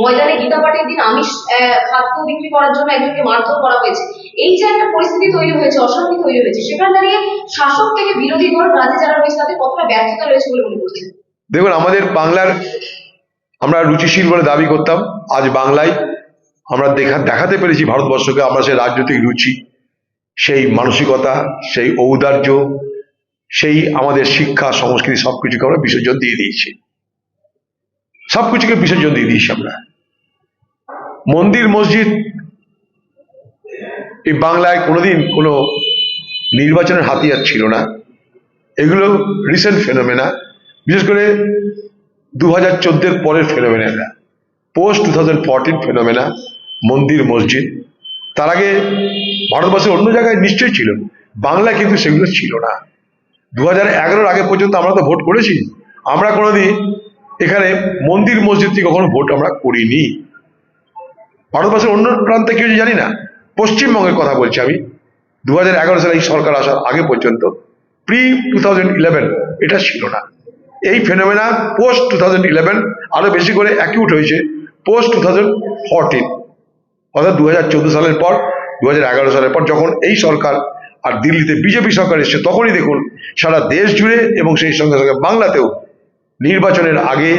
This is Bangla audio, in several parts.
ময়দানে গীতা পাঠের দিন খাদ্য বিক্রি করার জন্য একজনকে মারধর করা হয়েছে। এই যে একটা পরিস্থিতি তৈরি হয়েছে, অশান্তি তৈরি হয়েছে দাঁড়িয়ে শাসক থেকে বিরোধী রাজ্যে যারা রয়েছে, তাদের কতটা ব্যর্থতা রয়েছে বলে মনে করছেন? দেখুন, আমাদের বাংলার আমরা রুচিশীল বলে দাবি করতাম, আজ বাংলায় আমরা দেখা, দেখাতে পেরেছি ভারতবর্ষকে, আমরা সেই রাজনৈতিক রুচি, সেই মানসিকতা, সেই ঔদার্য, সেই আমাদের শিক্ষা, সংস্কৃতি সবকিছুকে আমরা বিসর্জন দিয়ে দিয়েছি। সবকিছুকে বিসর্জন দিয়ে দিয়েছি আমরা। মন্দির, মসজিদ, এই বাংলায় কোনোদিন কোনো নির্বাচনের হাতিয়ার ছিল না। এগুলো রিসেন্ট ফেনোমেনা বিশেষ করে দু হাজার চোদ্দের পরের phenomena post two thousand fourteen phenomena মন্দির, মসজিদ। তার আগে ভারতবর্ষের অন্য জায়গায় নিশ্চয়ই ছিল। বাংলায় কিন্তু সেগুলো ছিল না। দু হাজার আগে পর্যন্ত আমরা তো ভোট করেছি। আমরা কোনোদিন এখানে মন্দির মসজিদ থেকে কখনো ভোট আমরা করিনি। ভারতবর্ষের অন্য প্রান্তে কেউ জানি না, পশ্চিমবঙ্গের কথা বলছি আমি। দু হাজার এগারো সালে এই সরকার আসার আগে পর্যন্ত, প্রি টু এটা ছিল না। এই phenomena post two thousand eleven আরও বেশি করে অ্যাকিউট হয়েছে পোস্ট টু থাউজেন্ড ফোরটিন অর্থাৎ দু হাজার চোদ্দ সালের পর দু হাজার এগারো সালের পর যখন এই সরকার আর দিল্লিতে বিজেপি সরকার এসছে, তখনই দেখুন সারা দেশ জুড়ে এবং সেই সঙ্গে সঙ্গে বাংলাতেও নির্বাচনের আগে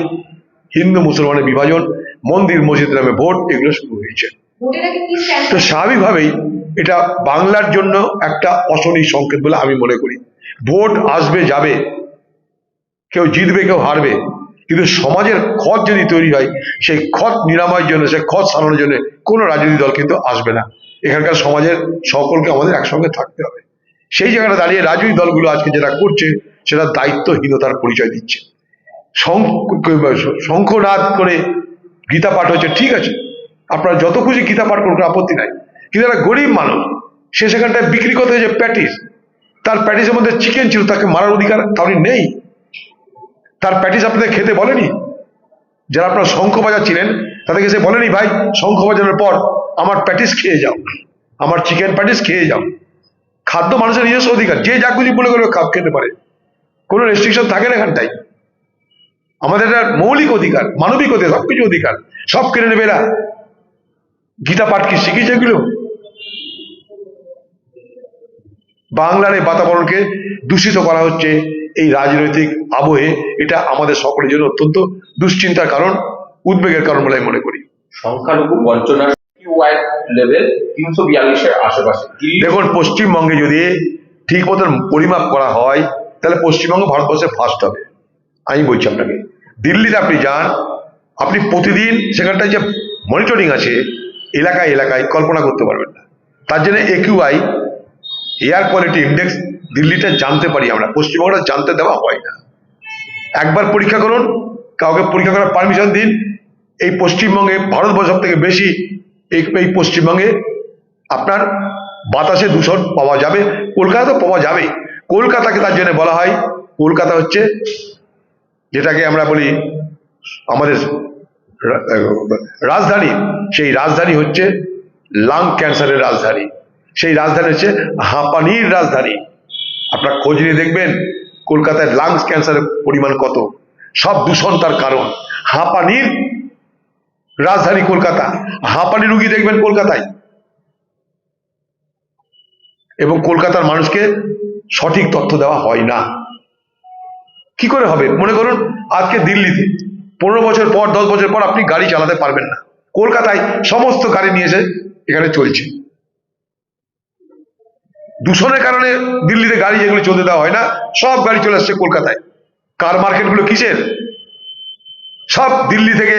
হিন্দু মুসলমানের বিভাজন মন্দির মসজিদ নামে ভোট এগুলো শুরু হয়েছে। তো স্বাভাবিকভাবেই এটা বাংলার জন্য একটা অশনি সংকেত বলে আমি মনে করি। ভোট আসবে যাবে। কেউ জিতবে কেউ হারবে। কিন্তু সমাজের ক্ষত যদি তৈরি হয় সেই খত নিরাময়ের জন্য সেই খত সারানোর জন্য কোনো রাজনৈতিক দল কিন্তু আসবে না। এখানকার সমাজের সকলকে আমাদের একসঙ্গে থাকতে হবে। সেই জায়গাটা দাঁড়িয়ে রাজনৈতিক দলগুলো আজকে যেটা করছে সেটা দায়িত্বহীনতার পরিচয় দিচ্ছে। শঙ্খনাদ করে গীতা পাঠ হচ্ছে ঠিক আছে। আপনারা যত খুশি গীতা পাঠ করুন আপত্তি নাই। কিন্তু একটা গরিব মানুষ, সে সেখানটায় বিক্রি করতে যে প্যাটিস, তার প্যাটিসের মধ্যে চিকেন ছিল, তাকে মারার অধিকার তাহলে নেই। তার প্যাটিস আপনাদের খেতে বলেনি? যারা আপনার শঙ্খ বাজাচ্ছিলেন তাদেরকে সে বলেনি, ভাই, শঙ্খ বাজানোর পর আমার প্যাটিস খেয়ে যাও, আমার চিকেন প্যাটিস খেয়ে যাও। খাদ্য মানুষের নিজস্ব অধিকার, যে যা খুশি বলে করে খাপ খেতে পারে। কোনো রেস্ট্রিকশন থাকে না এখানটায়। আমাদের একটা মৌলিক অধিকার মানবিক অধিকার সবকিছু অধিকার। সব কেড়ে নেবে এরা। গীতা পাঠ কি শিখিয়েছে এগুলো? বাংলার এই বাতাবরণকে দূষিত করা হচ্ছে এই রাজনৈতিক আবহে। এটা আমাদের সকলের জন্য অত্যন্ত দুশ্চিন্তার কারণ উদ্বেগের কারণ বলে আমি মনে করি। সংখ্যালঘু বঞ্চনার লেভেল তিনশো বিয়াল্লিশের আশেপাশে। দেখুন পশ্চিমবঙ্গে যদি ঠিক মতন পরিমাপ করা হয় তাহলে পশ্চিমবঙ্গ ভারতবর্ষে ফার্স্ট হবে। আমি বলছি আপনাকে। দিল্লিতে আপনি যান, আপনি প্রতিদিন সেখানটায় যে মনিটরিং আছে, এলাকায় এলাকায় কল্পনা করতে পারবেন না। তার জন্য একিউআই এয়ার কোয়ালিটি ইন্ডেক্স দিল্লিটা জানতে পারি আমরা, পশ্চিমবঙ্গটা জানতে দেওয়া হয় না। একবার পরীক্ষা করুন, কাউকে পরীক্ষা করার পারমিশন দিন। এই পশ্চিমবঙ্গে, ভারতবর্ষ সব থেকে বেশি এই এই পশ্চিমবঙ্গে আপনার বাতাসে দূষণ পাওয়া যাবে কলকাতা তো পাওয়া যাবে কলকাতাকে তার জন্য বলা হয়, কলকাতা হচ্ছে যেটাকে আমরা বলি আমাদের রাজধানী। সেই রাজধানী হচ্ছে লাং ক্যান্সারের রাজধানী। সেই রাজধানী হচ্ছে হাঁপানির রাজধানী। আপনার খোঁজ নিয়ে দেখবেন, কলকাতায় লাংস ক্যান্সারের পরিমাণ কত। সব দূষণ তার কারণ। হাঁপানির রাজধানী কলকাতা। হাঁপানি রুগী দেখবেন কলকাতায়। এবং কলকাতার মানুষকে সঠিক তথ্য দেওয়া হয় না। কি করে হবে? মনে করুন, আজকে দিল্লিতে পনেরো বছর পর, দশ বছর পর আপনি গাড়ি চালাতে পারবেন না। কলকাতায় সমস্ত গাড়ি নিয়ে এসে এখানে চলছে। দূষণের কারণে দিল্লিতে গাড়ি যেগুলো চলতে দেওয়া হয় না, সব গাড়ি চলে আসছে কলকাতায়। কার মার্কেটগুলো কিসের? সব দিল্লি থেকে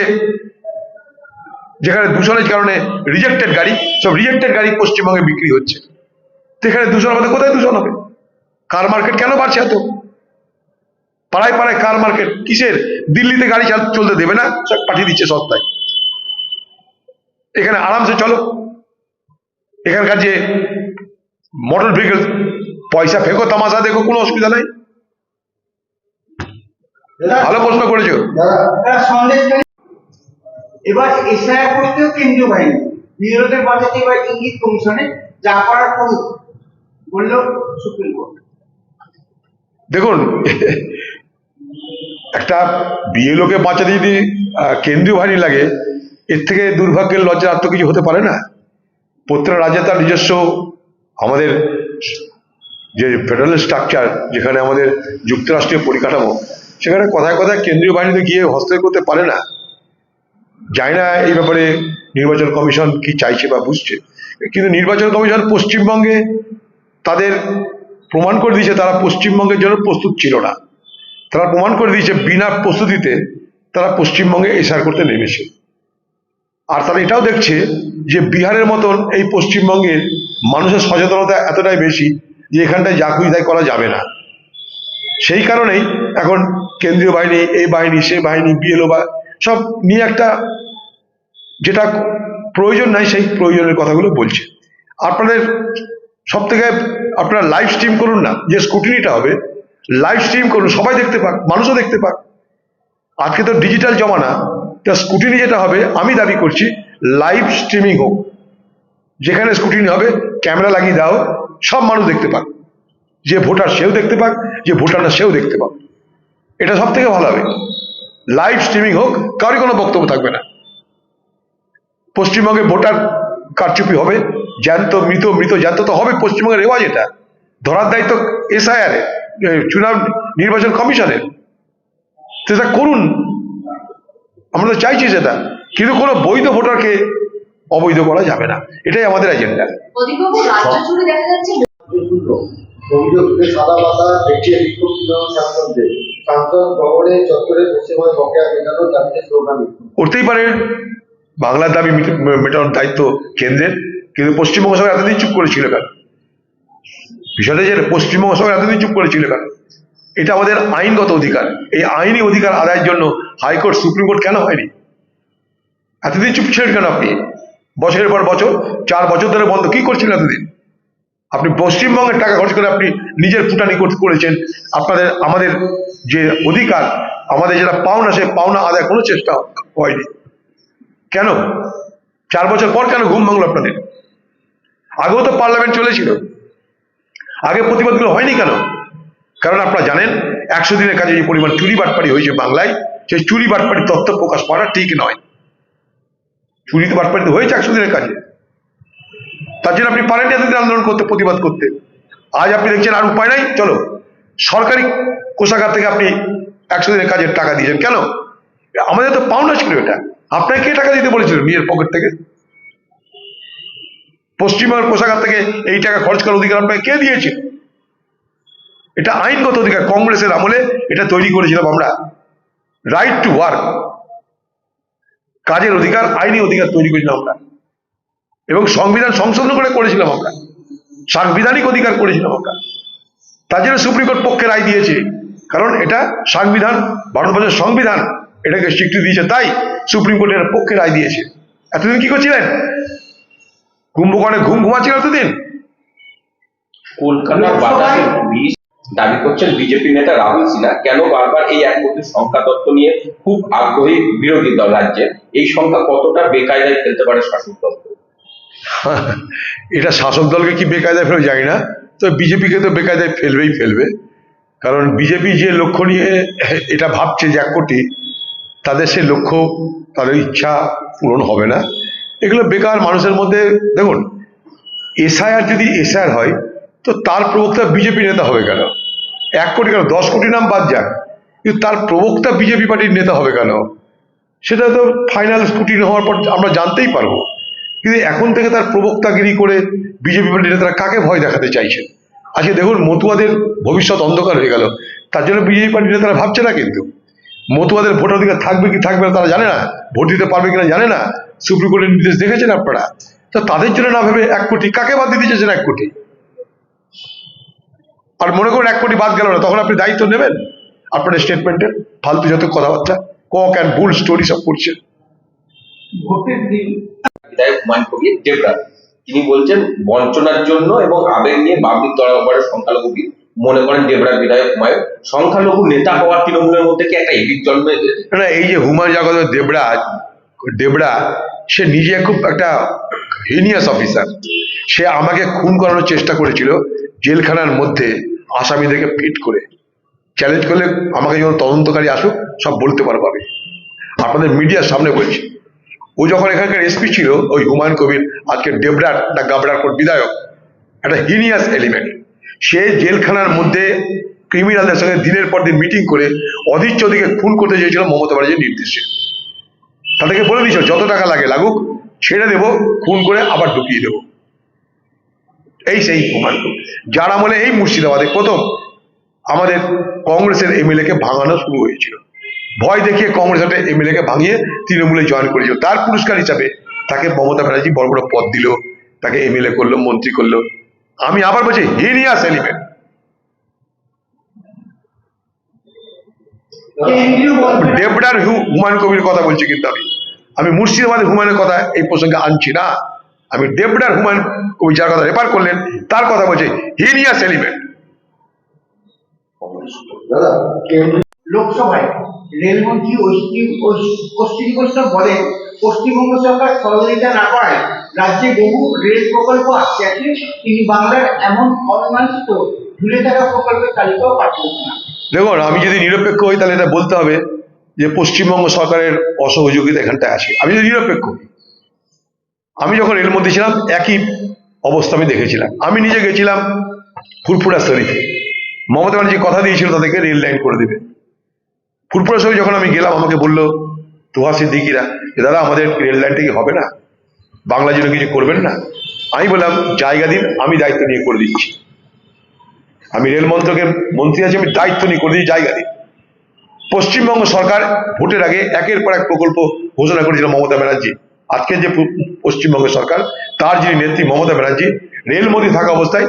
যেখানে দূষণের কারণে রিজেক্টেড গাড়ি, সব রিজেক্টেড গাড়ি পশ্চিমবঙ্গে বিক্রি হচ্ছে। তো এখানে দূষণ হবে, কোথায় দূষণ হবে? কার মার্কেট কেন বাড়ছে এত? পাড়ায় পাড়ায় কার মার্কেট কিসের? দিল্লিতে গাড়ি চাল- চলতে দেবে না? সব পাঠিয়ে দিচ্ছে সস্তায়। এখানে আরামসে চলো। এখানকার যে মোটর ভেহিকেল পয়সা ফেঁকো তামাশা দেখো কোনো অসুবিধা নাই। ভালো প্রশ্ন করেছ। এবার এসআইআর করতেও কেন্দ্রীয় বাহিনী। বিরোধের বাজেটে এবার ইঙ্গিত কমিশনে যা করার করুক বলল সুপ্রিম কোর্ট। দেখুন একটা বিএলওকে বাঁচাতে যদি কেন্দ্রীয় বাহিনী লাগে, এর থেকে দুর্ভাগ্যের লজ্জা তো কিছু হতে পারে না? প্রত্যেকটা রাজ্যে তার নিজস্ব আমাদের যে ফেডারেল স্ট্রাকচার যেখানে আমাদের যুক্তরাষ্ট্রীয় পরিকাঠামো, সেখানে কথায় কথায় কেন্দ্রীয় বাহিনীতে গিয়ে হস্তক্ষেপ করতে পারে না। জানি না এই ব্যাপারে নির্বাচন কমিশন কি চাইছে বা বুঝছে। কিন্তু নির্বাচন কমিশন পশ্চিমবঙ্গে তাদের প্রমাণ করে দিয়েছে, তারা পশ্চিমবঙ্গের জন্য প্রস্তুত ছিল না। তারা প্রমাণ করে দিয়েছে বিনা প্রস্তুতিতে তারা পশ্চিমবঙ্গে এসআর করতে নেমেছে। আর তারা এটাও দেখছে যে বিহারের মতন এই পশ্চিমবঙ্গের মানুষের সচেতনতা এতটাই বেশি যে এখানটায় যা খুশি তাই করা যাবে না। সেই কারণেই এখন কেন্দ্রীয় বাহিনী এই বাহিনী, সে বাহিনী, বিএলও বা সব নিয়ে একটা যেটা প্রয়োজন নাই সেই প্রয়োজনের কথাগুলো বলছে। আপনাদের সব থেকে আপনারা লাইভ স্ট্রিম করুন না, যে স্কুটিনিটা হবে লাইভ স্ট্রিম করুন, সবাই দেখতে পাক, মানুষও দেখতে পাক। আজকে তো ডিজিটাল জমানা, তা স্কুটিনি যেটা হবে, আমি দাবি করছি লাইভ স্ট্রিমিং হোক। যেখানে স্কুটিনি হবে ক্যামেরা লাগিয়ে দাও, সব মানুষ দেখতে পাক। যে ভোটার সেও দেখতে পাক, যে ভোটার না সেও দেখতে পাক। এটা সব থেকে ভালো হবে। লাইভ স্ট্রিমিং হোক কারোর কোনো বক্তব্য থাকবে না। পশ্চিমবঙ্গে ভোটার কারচুপি হবে, জ্যান্ত, মৃত মৃত, জ্যান্ত তো হবে, পশ্চিমবঙ্গের রেওয়াজ এটা। ধরার দায়িত্ব এসআইআর চুনাব নির্বাচন কমিশনের। সেটা করুন। আমরা তো চাইছি সেটা। কিন্তু কোনো বৈধ ভোটারকে অবৈধ করা যাবে না। এটাই আমাদের এজেন্ডা। করতেই পারে। বাংলার দাবি মিট- মেটানোর দায়িত্ব কেন্দ্রের। কিন্তু পশ্চিমবঙ্গ সরকার এতদিন চুপ করেছিল কেন? বিষয়টা পশ্চিমবঙ্গ সরকার এতদিন চুপ করেছিল কেন? এটা আমাদের আইনগত অধিকার। এই আইনি অধিকার আদায়ের জন্য হাইকোর্ট, সুপ্রিম কোর্ট কেন হয়নি? এতদিন চুপ ছিলেন কেন আপনি? বছরের পর বছর, চার বছর ধরে বন্ধ, কি করছিলেন এতদিন? আপনি পশ্চিমবঙ্গের টাকা খরচ করে আপনি নিজের ফুটানি কর- করেছেন। আপনাদের, আমাদের যে অধিকার, আমাদের যেটা পাওনা সে পাওনা আদায় কোনো চেষ্টা হয়নি। কেন? চার বছর পর কেন ঘুম ভাঙলো আপনাদের? আগেও তো পার্লামেন্ট চলেছিল। আগে প্রতিবাদগুলো হয়নি কেন? কারণ আপনারা জানেন, একশো দিনের কাজে যে পরিমাণ চুরি বাটপাড়ি হয়েছে বাংলায়, সেই চুরি বাটপাড়ির তথ্য প্রকাশ করা ঠিক নয়। চুরি বাটপাড়ি তো হয়েছে একশো দিনের কাজে। তার জন্য আপনি পারেন এতদিন আন্দোলন করতে, প্রতিবাদ করতে। আজ আপনি দেখছেন আর উপায় নাই, চলো। সরকারি কোষাগার থেকে আপনি একশো দিনের কাজের টাকা দিয়েছেন, কেন? আমাদের তো পাওনা ছিল এটা। আপনাকে টাকা দিতে বলেছিল নিজের পকেট থেকে? পশ্চিমবঙ্গের কোষাগার থেকে এই টাকা খরচ করার অধিকার আপনাকে কে দিয়েছে? এটা আইনগত অধিকার, কংগ্রেসের আমলে এটা তৈরি করেছিলাম আমরা। রাইট টু ওয়ার্ক কাজের অধিকার, আইনি অধিকার তৈরি করেছিলাম আমরা। এবং সংবিধান সংশোধন করে করেছিলাম আমরা। সাংবিধানিক অধিকার করেছিলাম আমরা। তার জন্য সুপ্রিম কোর্ট পক্ষে রায় দিয়েছে। কারণ এটা সংবিধান ভারতবর্ষের সংবিধান, এটাকে স্বীকৃতি দিয়েছে। তাই সুপ্রিম কোর্টের পক্ষে রায় দিয়েছে। এতদিন কি করছিলেন? কুম্ভকর্ণে ঘুম ঘুমাচ্ছিল এতদিন? কলকাতার বিষ দাবি করছেন বিজেপি নেতা রাহুল সিনহা। কেন বারবার এই এক কোটি সংখ্যা তত্ত্ব নিয়ে খুব আগ্রহী বিরোধী দল রাজ্যে? এই সংখ্যা কতটা বেকায়দায় ফেলতে পারে শাসক দল? এটা শাসক দলকে কি বেকায়দায় ফেলবে? জানি না। তো বিজেপিকে তো বেকায়দায় ফেলবেই ফেলবে। কারণ বিজেপি যে লক্ষ্য নিয়ে এটা ভাবছে যে এক কোটি তাদের সে লক্ষ্য তাদের ইচ্ছা পূরণ হবে না। এগুলো বেকার মানুষের মধ্যে, দেখুন, এসআইআর যদি এসআইআর হয়, তো তার প্রবক্তা বিজেপি নেতা হবে কেন এক কোটি কেন? দশ কোটি নাম বাদ যাক। কিন্তু তার প্রবক্তা বিজেপি পার্টির নেতা হবে কেন? সেটা তো ফাইনাল স্কুটিনি হওয়ার পর আমরা জানতেই পারব। কিন্তু এখন থেকে তার প্রবক্তাগিরি করে বিজেপি পার্টির নেতারা কাকে ভয় দেখাতে চাইছেন? আজকে দেখুন, মতুয়াদের ভবিষ্যৎ অন্ধকার হয়ে গেল। তার জন্য বিজেপি পার্টির নেতারা ভাবছে না কিন্তু। মতুয়াদের ভোটাধিকার থাকবে কি থাকবে না তারা জানে না। ভোট দিতে পারবে কিনা জানে না। সুপ্রিম কোর্টের নির্দেশ দেখেছেন আপনারা? তো তাদের জন্য না ভেবে এক কোটি? কাকে বাদ দিতে চেয়েছেন এক কোটি? আর মনে করুন এক কোটি বাদ গেল না তখন আপনি দায়িত্ব নেবেন? আপনার স্টেটমেন্টের ফালতু যত কথাবার্তা কক অ্যান্ড বুল স্টোরি সব করছেন বিধায়ক হুমায়ুন কবির দেবরা তিনি বলছেন বঞ্চনার জন্য এবং আবেগ নিয়ে বাবলির তরফবারের সংখ্যালঘু মনে করেন দেবরার বিধায়ক হুমায়ুন। সংখ্যালঘু নেতা হওয়ার তৃণমূলের মধ্যে কি একটা এদিক জন্মে না এই যে হুমায়ুন জাগত দেবড়া দেবড়া, সে নিজে খুব একটা হিনিয়াস অফিসার সে আমাকে খুন করানোর চেষ্টা করেছিল জেলখানার মধ্যে আসামিদেরকে ফিট করে। চ্যালেঞ্জ করলে আমাকে যখন তদন্তকারী আসুক, সব বলতে পারব আমি। আপনাদের মিডিয়ার সামনে বলছি। ও যখন এখানকার এসপি ছিল, ওই হুমায়ুন কবির, আজকে ডেবরার না গাবরার বিধায়ক, একটা হিনিয়াস এলিমেন্ট সে জেলখানার মধ্যে ক্রিমিনালদের সঙ্গে দিনের পর দিন মিটিং করে অধীর চৌধুরীকে খুন করতে চেয়েছিল মমতা ব্যানার্জির নির্দেশে। তাদেরকে বলে দিয়েছিল যত টাকা লাগে লাগুক, ছেড়ে দেবো, খুন করে আবার ঢুকিয়ে দেবো। এই সেই কবির যার আমলে এই মুর্শিদাবাদে প্রথম আমাদের কংগ্রেসের এমএলএ কে ভাঙানো শুরু হয়েছিল। ভয় দেখিয়ে কংগ্রেস একটা এমএলএ কে ভাঙিয়ে তৃণমূলে জয়েন করেছিল। তার পুরস্কার হিসাবে তাকে মমতা ব্যানার্জি বড় বড় পদ দিল, তাকে এমএলএ করল, মন্ত্রী করল। আমি আবার বলছি হিনিয়াস এলিমেন্ট হু- হুমায়ুন কবির কথা বলছি কিন্তু আমি। আমি মুর্শিদাবাদের হুমায়ুনের কথা এই প্রসঙ্গে আনছি না। আমি ডেবডার হুমায়ুন কবি যার কথা রেফার করলেন, তার কথা বলছি হিনিয়াস এলিমেন্ট লোকসভায় রেলমন্ত্রী পশ্চিমবঙ্গ সরকার সহযোগিতা না করায় রাজ্যে বহু রেল প্রকল্প তিনি বাংলার এমন অমীমাংসিত ঝুলে থাকা প্রকল্পের তালিকাও পাঠিয়েছেন। না দেখুন, আমি যদি নিরপেক্ষ হই, তাহলে এটা বলতে হবে যে পশ্চিমবঙ্গ সরকারের অসহযোগিতা এখানটায় আছে। আমি যদি নিরপেক্ষ হই, আমি যখন রেলমন্ত্রী ছিলাম, একই অবস্থা আমি দেখেছিলাম। আমি নিজে গেছিলাম ফুরফুরা শরীফে মমতা ব্যানার্জি কথা দিয়েছিল তাদেরকে, রেল লাইন করে দেবে। ফুরফুরা শরীফ যখন আমি গেলাম, আমাকে বলল, তোহা সিদ্দিকিরা, যে দাদা, আমাদের রেল লাইনটা কি হবে না? বাংলার জন্য কিছু করবেন না? আমি বললাম, জায়গা দিন, আমি দায়িত্ব নিয়ে করে দিচ্ছি। আমি রেল মন্ত্রকের মন্ত্রী আছি, আমি দায়িত্ব নিয়ে করে দিই জায়গা দিই পশ্চিমবঙ্গ সরকার ভোটের আগে একের পর এক প্রকল্প ঘোষণা করেছিল মমতা ব্যানার্জি। আজকে যে পশ্চিমবঙ্গ সরকার, তার যিনি নেত্রী মমতা ব্যানার্জি রেলমন্ত্রী থাকা অবস্থায়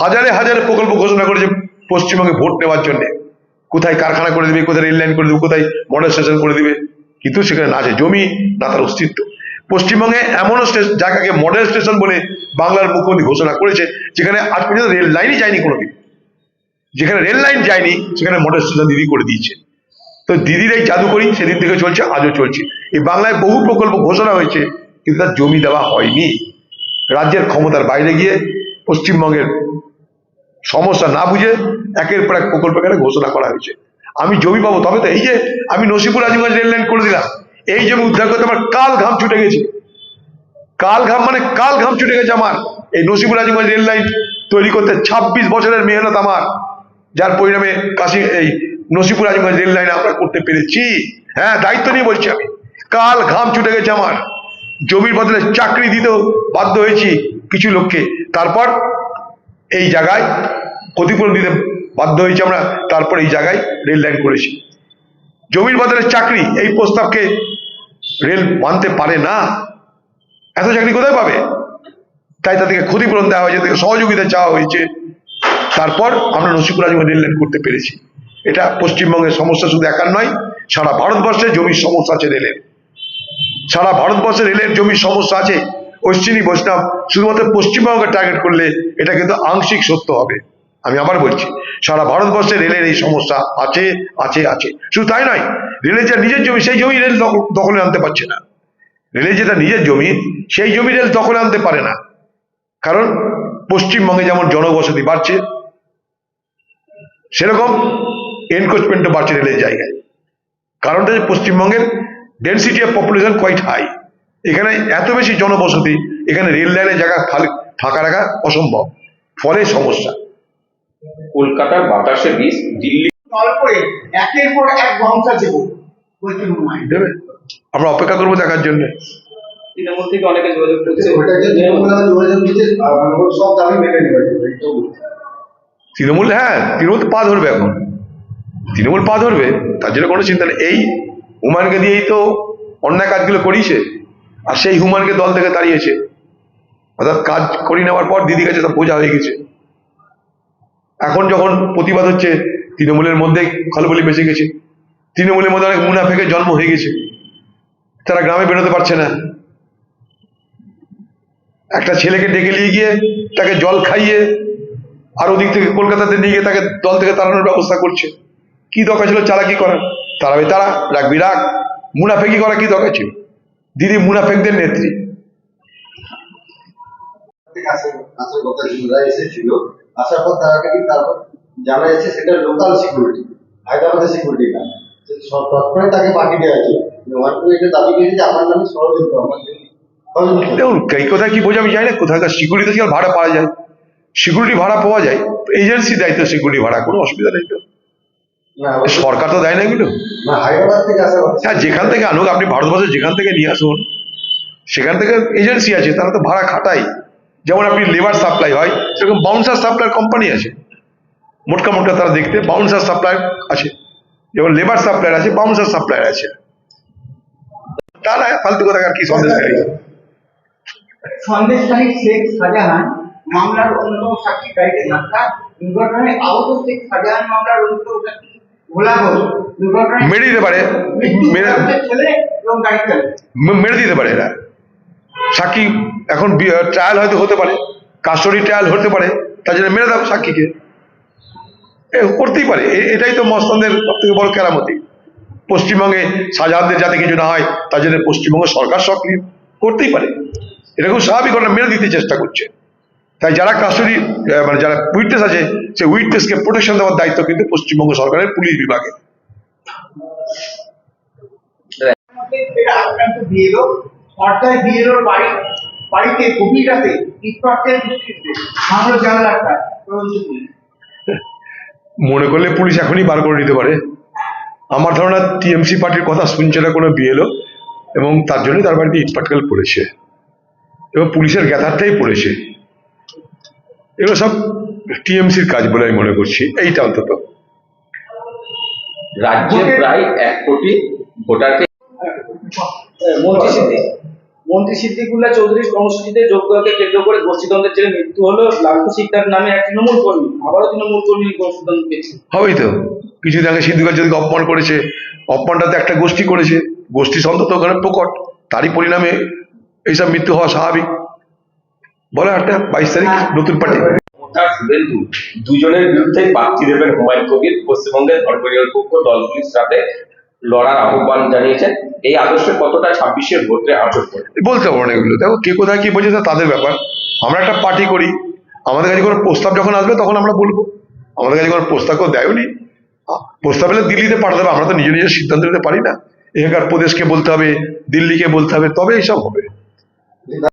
হাজারে হাজারে প্রকল্প ঘোষণা করেছে পশ্চিমবঙ্গে ভোট নেওয়ার জন্য। কোথায় কারখানা করে দিবে, কোথায় রেল লাইন করে দিবে, কোথায় মডেল স্টেশন করে দিবে, কিন্তু সেখানে না আছে জমি, না তার অস্তিত্ব। পশ্চিমবঙ্গে এমনও স্টে- জায়গাকে মডেল স্টেশন বলে বাংলার মুখ্যমন্ত্রী ঘোষণা করেছে, যেখানে আজ পর্যন্ত রেল লাইনই যায়নি কোনোদিন। যেখানে রেল লাইন যায়নি, সেখানে মডেল স্টেশন দিদি করে দিয়েছে। তো দিদির এই জাদুকরি, সেদিন থেকে চলছে, আজও চলছে। এই বাংলায় বহু প্রকল্প ঘোষণা হয়েছে, কিন্তু তার জমি দেওয়া হয়নি। রাজ্যের ক্ষমতার বাইরে গিয়ে পশ্চিমবঙ্গের সমস্যা না বুঝে একের পর এক প্রকল্প এখানে ঘোষণা করা হয়েছে। আমি জমি পাবো, তবে তো এই যে আমি নসিপুর আজিমগঞ্জ রেল লাইন করে দিলাম। এই জমি উদ্ধার করতে আমার কাল ঘাম ছুটে গেছে। কাল ঘাম মানে কাল ঘাম ছুটে গেছে আমার। এই নসিপুর আজিমগঞ্জ রেল লাইন তৈরি করতে ছাব্বিশ বছরের মেহনত আমার, যার পরিণামে কাশি এই নসিপুর আজিমগঞ্জ রেল লাইন আমরা করতে পেরেছি। হ্যাঁ দায়িত্ব নিয়ে বলছি আমি। কাল ঘাম ছুটে গেছে আমার। জমির বদলে চাকরি দিতেও বাধ্য হয়েছি কিছু লোককে। তারপর এই জায়গায় ক্ষতিপূরণ দিতে বাধ্য হয়েছি আমরা। তারপর এই জায়গায় রেল লাইন করেছি। জমির বদলে চাকরি, এই প্রস্তাবকে রেল মানতে পারে না, এত চাকরি কোথায় পাবে? তাই তাদেরকে ক্ষতিপূরণ দেওয়া হয়েছে, তাদেরকে সহযোগিতা চাওয়া হয়েছে। তারপর আমরা নসিপুর আজমে রেল লাইন করতে পেরেছি। এটা পশ্চিমবঙ্গের সমস্যা শুধু একার নয়, সারা ভারতবর্ষে জমির সমস্যা আছে রেলের। সারা ভারতবর্ষে রেলের জমির সমস্যা আছে। অশ্বিনী বৈষ্ণব, শুধুমাত্র পশ্চিমবঙ্গকে টার্গেট করলে এটা কিন্তু আংশিক সত্য হবে। আমি আবার বলছি, সারা ভারতবর্ষে রেলের এই সমস্যা আছে আছে আছে। শুধু তাই নয়, রেলের যা নিজের জমি, সেই জমি রেল দখ- দখলে আনতে পারছে না। রেলের যেটা নিজের জমি, সেই জমি রেল দখলে আনতে পারে না। কারণ পশ্চিমবঙ্গে যেমন জনবসতি বাড়ছে, সেরকম এনক্রোচমেন্টও বাড়ছে রেলের জায়গায়। কারণটা যে পশ্চিমবঙ্গের density of population quite high এখানে এত বেশি জনবসতি, এখানে রেল লাইনের জায়গা ফাঁকা রাখা অসম্ভব। ফলে সমস্যা। কলকাতার বাতাসে বিষ দিল্লি দল করে একের পর এক আমরা অপেক্ষা করব দেখার জন্য। তৃণমূল থেকে অনেকে যোগাযোগ করছে। হ্যাঁ তৃণমূল তো পা ধরবে এখন। তৃণমূল পা ধরবে তার জন্য কোনো চিন্তা নেই। এই হুমানকে দিয়েই তো অন্যায় কাজগুলো করিয়েছে আর সেই হুমানকে দল থেকে তাড়িয়েছে। অর্থাৎ কাজ করিয়ে নেওয়ার পর দিদি কাছে সব বোঝা হয়ে গেছে। এখন যখন প্রতিবাদ হচ্ছে, তৃণমূলের মধ্যে খলবলি বেঁচে গেছে। তৃণমূলের মধ্যে অনেক মুনাফেকের জন্ম হয়ে গেছে। তারা গ্রামে বেরোতে পারছে না। একটা ছেলেকে ডেকে নিয়ে গিয়ে তাকে জল খাইয়ে আর ওদিক থেকে কলকাতাতে নিয়ে গিয়ে তাকে দল থেকে তাড়ানোর ব্যবস্থা করছে। কি দরকার ছিল? চালাকি করার তারাবে তারা রাখবি রাখ মুনাফেকি করা কি দরকার ছিল? দিদি মুনাফেকদের নেত্রী। ছিল আসার পর তারা কি তারপর জানা যাচ্ছে সেটা লোকাল সিকিউরিটি হায়দ্রাবাদের সিকিউরিটি না তৎক্ষণাৎ তাকে পাঠিয়ে দেওয়া হয়েছে। ওয়ানপুর এটা দাবি করেছে আমার নামে ষড়যন্ত্র আমার দেখুন এই কথা কি বোঝা আমি জানি না কোথাকার সিকিউরিটি থেকে ভাড়া পাওয়া যায়। সিকিউরিটি ভাড়া পাওয়া যায় এজেন্সি দায়িত্ব সিকিউরিটি ভাড়া কোনো অসুবিধা নেই তো। না সরকার তো দেয় না এগুলো। না হায়দ্রাবাদ থেকে আসা হ্যাঁ যেখান থেকে আনুক আপনি ভারতবর্ষের যেখান থেকে নিয়ে আসুন সেখান থেকে এজেন্সি আছে তারা তো ভাড়া খাটাই যেমন আপনি লেবার সাপ্লাই হয় সেরকম বাউন্সার সাপ্লাই কোম্পানি আছে। মোটকা মোটকা তারা দেখতে বাউন্সার সাপ্লাই আছে। যেমন লেবার সাপ্লায়ার আছে বাউন্সার সাপ্লায়ার আছে। তা না ফালতু কথা আর কি সন্দেশ সন্দেশখালী শেখ শাহজাহান মামলার অন্যতম সাক্ষী গাড়িতে ধাক্কা দুর্ঘটনায় আহত শেখ শাহজাহান মামলার অন্যতম সাক্ষী ভোলা ঘোষ দুর্ঘটনায় মেরে দিতে পারে। মৃত্যু মেরে হয়েছে ছেলে এবং গাড়ি চালক। মে- মেরে দিতে পারে এরা। সাক্ষী এখন ট্রায়াল হয়তো হতে পারে কাস্টডি ট্রায়াল হতে পারে, তার জন্য মেরে দাও সাক্ষীকে। করতেই পারে এটাই তো মস্তানদের সব থেকে বড় কেরামতি। পশ্চিমবঙ্গে শাহজাহানদের যাতে কিছু না হয়, তার জন্য পশ্চিমবঙ্গ সরকার সক্রিয়, করতেই পারে। এটা খুব স্বাভাবিক ঘটনা মেরে দিতে চেষ্টা করছে। তাই যারা কাস্টডি মানে যারা উইটনেস আছে, সে উইটনেসকে প্রোটেকশন দেওয়ার দায়িত্ব কিন্তু পশ্চিমবঙ্গ সরকারের পুলিশ বিভাগে। পর্দায় বিএলওর বাড়ি বাড়িতে গভীর রাতে ইটপাটের দুষ্কৃতী ভাঙল জানলাটা তদন্ত পুলিশ মনে করলে পুলিশ এখনই বার করে নিতে পারে। আমার ধারণা টিএমসি পার্টির কথা শুনছে না কোনো বিএলও এবং তার জন্য তার বাড়িতে ইটপাটকেল পড়েছে। এবং পুলিশের গ্যাথারটাই পড়েছে। এগুলো সব টিএমসির কাজ বলে আমি মনে করছি। এইটা অন্তত। রাজ্যে প্রায় এক কোটি ভোটারকে মন্ত্রী সিদ্দিক। মন্ত্রী সিদ্দিকুল্লাহ চৌধুরীর কর্মসূচিতে কেন্দ্র করে গোষ্ঠীদ্বন্দ্বের মৃত্যু হলো লালটু সিকদার নামে এক তৃণমূল কর্মী। আবারও তৃণমূল কর্মী গোষ্ঠীদ্বন্দ্ব পেয়েছে হবেই তো। কিছুদিন আগে অপমান করেছে অপমানটা তো একটা গোষ্ঠী করেছে গোষ্ঠী সন্তত ওখানে প্রকট তারই পরিণামে এইসব মৃত্যু হওয়া স্বাভাবিক। বলো একটা বাইশ তারিখ নতুন পার্টি। দুজনের বিরুদ্ধে প্রার্থী দেবেন হুমায়ুন কবির পশ্চিমবঙ্গের ধর্মনিরপেক্ষ দলগুলির সাথে লড়ার আহ্বান জানিয়েছেন। এই আদর্শে কতটা ছাব্বিশের ভোটে আচর করে বলতে পারব না এগুলো। দেখো, কে কোথায় কি বলছে তাদের ব্যাপার। আমরা একটা পার্টি করি। আমাদের কাছে কোনো প্রস্তাব যখন আসবে, তখন আমরা বলব। আমাদের কাছে কোনো প্রস্তাব কেউ দেয়নি প্রস্তাব এলে দিল্লিতে পাঠাতে হবে। আমরা তো নিজে নিজের সিদ্ধান্ত নিতে পারি না। এখানকার প্রদেশকে বলতে হবে, দিল্লিকে বলতে হবে, তবে এইসব হবে।